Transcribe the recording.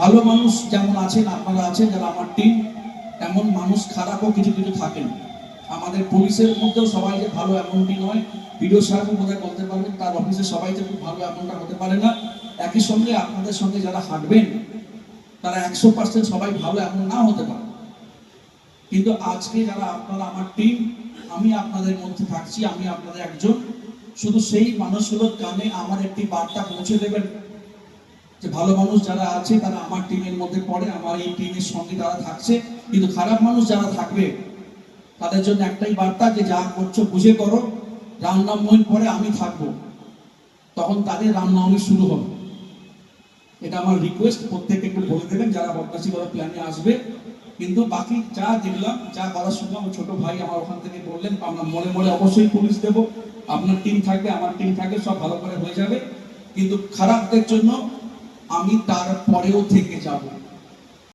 ভালো মানুষ যেমন আছেন, আপনারা আছেন, যারা আমার টিম এমন মানুষ খারাপও কিছু কিছু থাকেন। আমাদের পুলিশের মধ্যেও সবাই যে ভালো এমনটি নয় ভিডিও সাহেবও বোধহয় বলতে পারবেন, তার অফিসে সবাই যে খুব ভালো এমনটা হতে পারে না। একই সঙ্গে আপনাদের সঙ্গে যারা হাঁটবেন, তারা একশো পার্সেন্ট সবাই ভালো এমন না হতে পারে। কিন্তু আজকে যারা আপনারা আমার টিম আমি আপনাদের মধ্যে থাকছি, আমি আপনাদের একজন, শুধু সেই মানুষগুলোর কানে আমার একটি বার্তা পৌঁছে দেবেন। যে ভালো মানুষ যারা আছে, তারা আমার টিমের মধ্যে পড়ে, আমার এই টিমের সঙ্গে তারা থাকছে। কিন্তু খারাপ মানুষ যারা থাকবে, তাদের জন্য একটাই বার্তা যে যা করছ বুঝে করো। রামনাময়ীর পরে আমি থাকব। তখন তাদের রামনবমী শুরু হবে। এটা আমার রিকোয়েস্ট প্রত্যেককে একটু বলে দেবেন যারা বদমাসি করার প্ল্যানে আসবে। কিন্তু বাকি যা দেখলাম, যা করার শুনলাম ছোট ভাই আমার ওখান থেকে বললেন, আমরা মনে মনে অবশ্যই পুলিশ দেব। আপনার টিম থাকবে, আমার টিম থাকবে, সব ভালো করে হয়ে যাবে। কিন্তু খারাপদের জন্য আমি তার পরেও থেকে যাব।